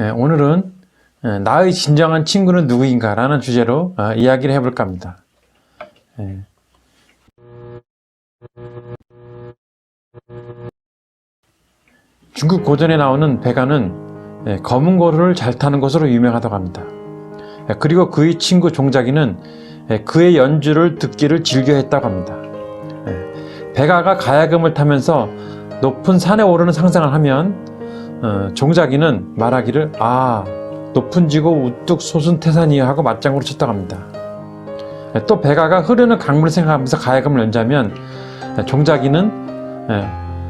예, 오늘은 예, 나의 진정한 친구는 누구인가라는 주제로 어, 이야기를 해볼까 합니다. 예. 중국 고전에 나오는 베가는 예, 검은 고루를 잘 타는 것으로 유명하다고 합니다. 예, 그리고 그의 친구 종자기는 예, 그의 연주를 듣기를 즐겨 했다고 합니다. 예, 베가가 가야금을 타면서 높은 산에 오르는 상상을 하면 어, 종자기는 말하기를 아 높은 지고 우뚝 솟은 태산이여 하고 맞장구를 쳤다고 합니다. 예, 또 베가가 흐르는 강물을 생각하면서 가야금을 연주하면 예, 종자기는 예,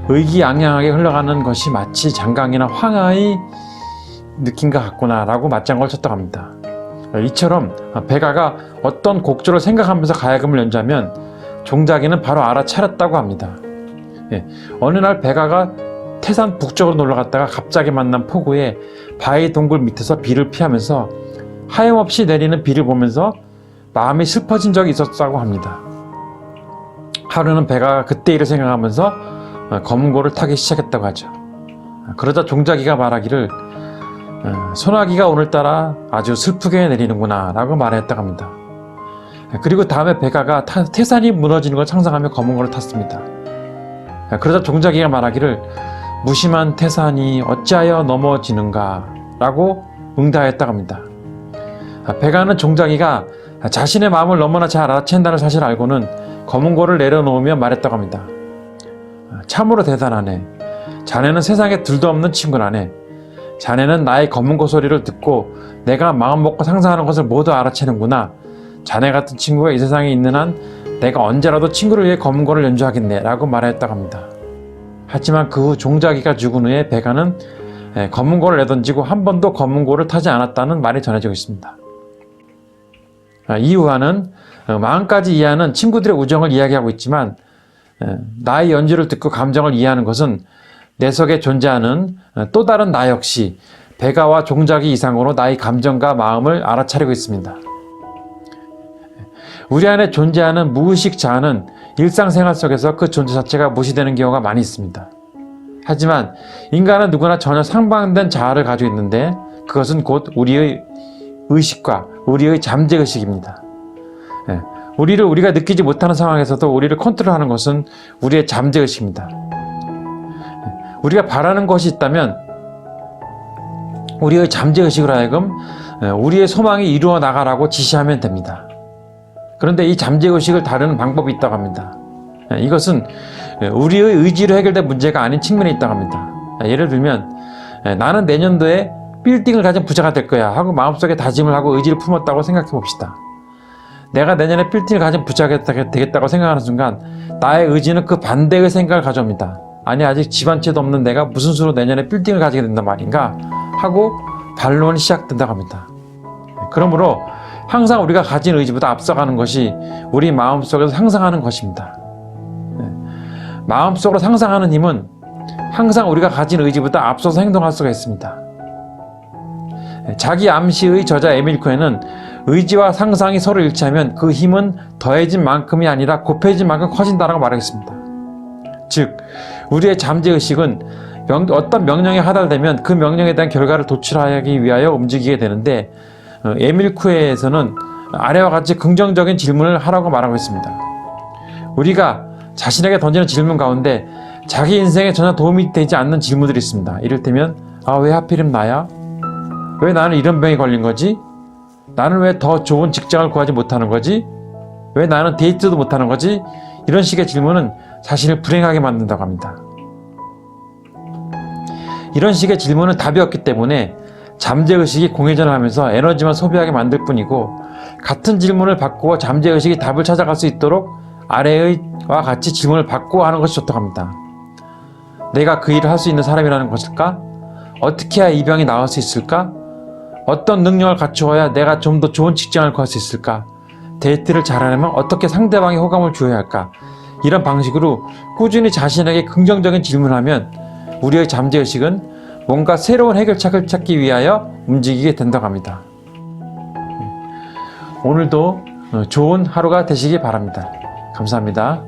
의기양양하게 흘러가는 것이 마치 장강이나 황하의 것 같구나라고 맞장구를 쳤다고 합니다. 예, 이처럼 베가가 어떤 곡조를 생각하면서 가야금을 연주하면 종자기는 바로 알아차렸다고 합니다. 예, 어느 날 베가가 태산 북쪽으로 놀러 갔다가 갑자기 만난 폭우에 바위 동굴 밑에서 비를 피하면서 하염없이 내리는 비를 보면서 마음이 슬퍼진 적이 있었다고 합니다. 하루는 베가가 그때 일을 생각하면서 어, 검은 고를 타기 시작했다고 하죠. 그러자 종자기가 말하기를 어, 소나기가 오늘따라 아주 슬프게 내리는구나 라고 말했다고 합니다. 그리고 다음에 베가가 타- 태산이 무너지는 걸 상상하며 검은 고를 탔습니다. 그러자 종자기가 말하기를 무심한 태산이 어찌하여 넘어지는가 라고 응답했다고 합니다. 베가는 종자기가 자신의 마음을 너무나 잘 알아챈다는 사실을 알고는 검은 고를 내려놓으며 말했다고 합니다. 참으로 대단하네. 자네는 세상에 둘도 없는 친구라네. 자네는 나의 검은 고 소리를 듣고 내가 마음 먹고 상상하는 것을 모두 알아채는구나. 자네 같은 친구가 이 세상에 있는 한 내가 언제라도 친구를 위해 검은 고를 연주하겠네. 라고 말했다고 합니다. 하지만 그 후 종자기가 죽은 후에 베가는 예, 검은 고를 내던지고 한 번도 검은 고를 타지 않았다는 말이 전해지고 있습니다. 아, 이유하는 어, 마음까지 이해하는 친구들의 우정을 이야기하고 있지만 예, 나의 연주를 듣고 감정을 이해하는 것은 내 속에 존재하는 어, 또 다른 나 역시 베가와 종자기 이상으로 나의 감정과 마음을 알아차리고 있습니다. 우리 안에 존재하는 무의식 자아는 일상생활 속에서 그 존재 자체가 무시되는 경우가 많이 있습니다. 하지만 인간은 누구나 전혀 상반된 자아를 가지고 있는데 그것은 곧 우리의 의식과 우리의 잠재의식입니다. 예, 우리를 우리가 느끼지 못하는 상황에서도 우리를 컨트롤하는 것은 우리의 잠재의식입니다. 예, 우리가 바라는 것이 있다면 우리의 잠재의식으로 하여금 예, 우리의 소망이 이루어 나가라고 지시하면 됩니다. 그런데 이 잠재의식을 다루는 방법이 있다고 합니다. 예, 이것은 우리의 의지로 해결될 문제가 아닌 측면이 있다고 합니다. 예를 들면 예, 나는 내년도에 빌딩을 가진 부자가 될 거야 하고 마음속에 다짐을 하고 의지를 품었다고 생각해 봅시다. 내가 내년에 빌딩을 가진 부자가 되겠다고 생각하는 순간 나의 의지는 그 반대의 생각을 가져옵니다. 아니 아직 집한 채도 없는 내가 무슨 수로 내년에 빌딩을 가지게 된단 말인가 하고 반론이 시작된다고 합니다. 그러므로 항상 우리가 가진 의지보다 앞서가는 것이 우리 마음속에서 상상하는 것입니다. 네. 마음속으로 상상하는 힘은 항상 우리가 가진 의지보다 앞서서 행동할 수가 있습니다. 네. 자기 암시의 저자 에밀 코엔은 의지와 상상이 서로 일치하면 그 힘은 더해진 만큼이 아니라 곱해진 만큼 커진다라고 말하겠습니다. 즉, 우리의 잠재의식은 명- 어떤 명령에 하달되면 그 명령에 대한 결과를 도출하기 위하여 움직이게 되는데 어, 에밀 쿠에에서는 아래와 같이 긍정적인 질문을 하라고 말하고 있습니다. 우리가 자신에게 던지는 질문 가운데 자기 인생에 전혀 도움이 되지 않는 질문들이 있습니다. 이를테면 아 왜 하필이면 나야? 왜 나는 이런 병에 걸린 거지? 나는 왜 더 좋은 직장을 구하지 못하는 거지? 왜 나는 데이트도 못하는 거지? 이런 식의 질문은 자신을 불행하게 만든다고 합니다. 이런 식의 질문은 답이 없기 때문에 잠재의식이 공회전을 하면서 에너지만 소비하게 만들 뿐이고 같은 질문을 바꾸어 잠재의식이 답을 찾아갈 수 있도록 아래의와 같이 질문을 바꾸어 하는 것이 좋다고 합니다. 내가 그 일을 할 수 있는 사람이라는 것일까? 어떻게 해야 이 병이 나을 수 있을까? 어떤 능력을 갖추어야 내가 좀 더 좋은 직장을 구할 수 있을까? 데이트를 잘하려면 어떻게 상대방의 호감을 주어야 할까? 이런 방식으로 꾸준히 자신에게 긍정적인 질문을 하면 우리의 잠재의식은 뭔가 새로운 해결책을 찾기 위하여 움직이게 된다고 합니다. 오늘도 좋은 하루가 되시기 바랍니다. 감사합니다.